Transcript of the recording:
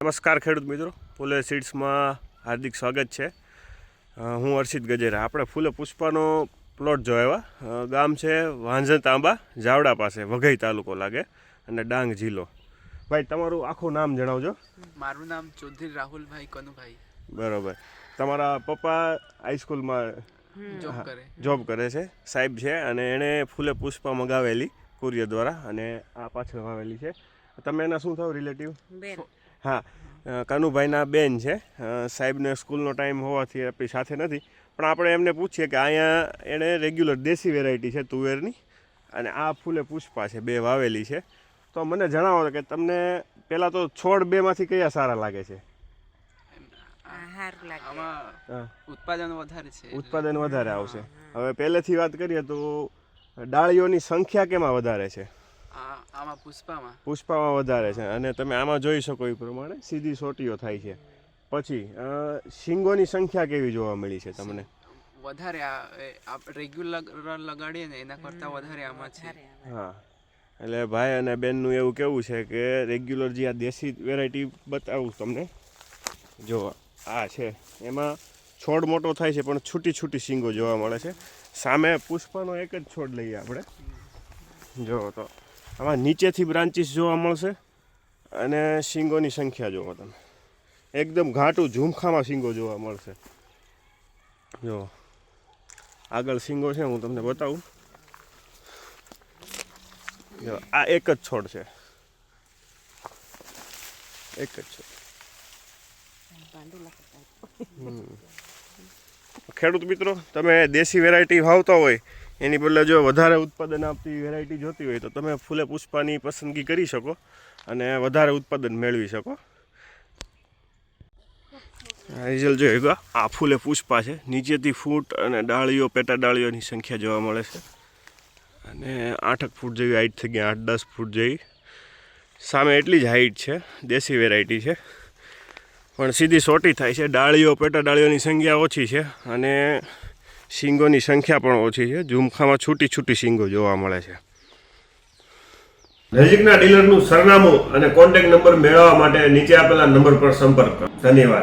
નમસ્કાર ખેડૂત મિત્રો ફૂલે સીડ્સમાં હાર્દિક સ્વાગત છે. હું હર્ષિત ગજેરા. આપણે ફૂલે પુષ્પાનો પ્લોટ જોયા એવા ગામ છે વાંઝન તાંબા જાવડા પાસે વઘઈ તાલુકો લાગે અને ડાંગ જિલ્લો. ભાઈ તમારું આખું નામ જણાવજો. મારું નામ ચૌધરી રાહુલભાઈ કનુભાઈ. બરોબર. તમારા પપ્પા હાઈસ્કૂલમાં જોબ કરે. છે સાહેબ છે અને એણે ફૂલે પુષ્પા મગાવેલી કુરિયર દ્વારા અને આ પાછળ વાવેલી છે. તમે એના શું થાવ રિલેટિવ હા કાનુભાઈના બેન છે. સાહેબને સ્કૂલનો ટાઈમ હોવાથી આપણી સાથે નથી. પણ આપણે એમને પૂછીએ કે અહીંયા એણે રેગ્યુલર દેશી વેરાયટી છે તુવેરની અને આ ફૂલે પુષ્પા છે બે વાવેલી છે. તો મને જણાવો કે તમને પહેલાં તો છોડ બેમાંથી કયા સારા લાગે છે? ઉત્પાદન વધારે છે. ઉત્પાદન વધારે આવશે. હવે પહેલેથી વાત કરીએ તો ડાળીઓની સંખ્યા કેમાં વધારે છે? આમાં પુષ્પામાં. પુષ્પામાં વધારે છે. અને તમે આમાં જોઈ શકો એ પ્રમાણે સીધી સોટીઓ થાય છે. પછી શીંગોની સંખ્યા કેવી જોવા મળી છે તમને? વધારે આ રેગ્યુલર લગાડીએ ને એના કરતાં વધારે આમાં છે. હા. એટલે ભાઈ અને બેનનું એવું કેવું છે કે રેગ્યુલર જે આ દેશી વેરાયટી બતાવું તમને. જો આ છે. એમાં છોડ મોટો થાય છે પણ છૂટી છૂટી શીંગો જોવા મળે છે. સામે પુષ્પનો એક જ છોડ લઈએ આપણે. જો તો આમાં નીચેથી બ્રાન્ચીસ જોવા મળશે અને શીંગોની સંખ્યા જોવો તમે. એકદમ ઘાટું ઝુમખામાં શીંગો જોવા મળશે. જો, આગળ શીંગો છે, હું તમને બતાવું. જો, આ એક જ છોડ છે. એક જ છોડ. ખેડૂત મિત્રો, તમે દેશી વેરાયટી વાવતા હોય એની પહેલાં જો વધારે ઉત્પાદન આપતી વેરાયટી જોતી હોય તો તમે ફૂલે પુષ્પાની પસંદગી કરી શકો અને વધારે ઉત્પાદન મેળવી શકો. રિઝલ્ટ જોઈએ ગયો આ ફૂલે પુષ્પા છે. નીચેથી ફૂટ અને ડાળીઓ, પેટા ડાળીઓની સંખ્યા જોવા મળે છે. અને આઠક ફૂટ જેવી હાઈટ થઈ ગઈ, આઠ દસ ફૂટ જેવી. સામે એટલી જ હાઈટ છે, દેશી વેરાયટી છે. પણ સીધી સોટી થાય છે. ડાળીઓ, પેટા ડાળીઓની સંખ્યા ઓછી છે અને શીંગોની સંખ્યા પણ ઓછી છે. ઝુમખામાં છૂટી છૂટી શીંગો જોવા મળે છે. નજીકના ડીલરનું સરનામું અને કોન્ટેક્ટ નંબર મેળવવા માટે નીચે આપેલા નંબર પર સંપર્ક કરો. ધન્યવાદ.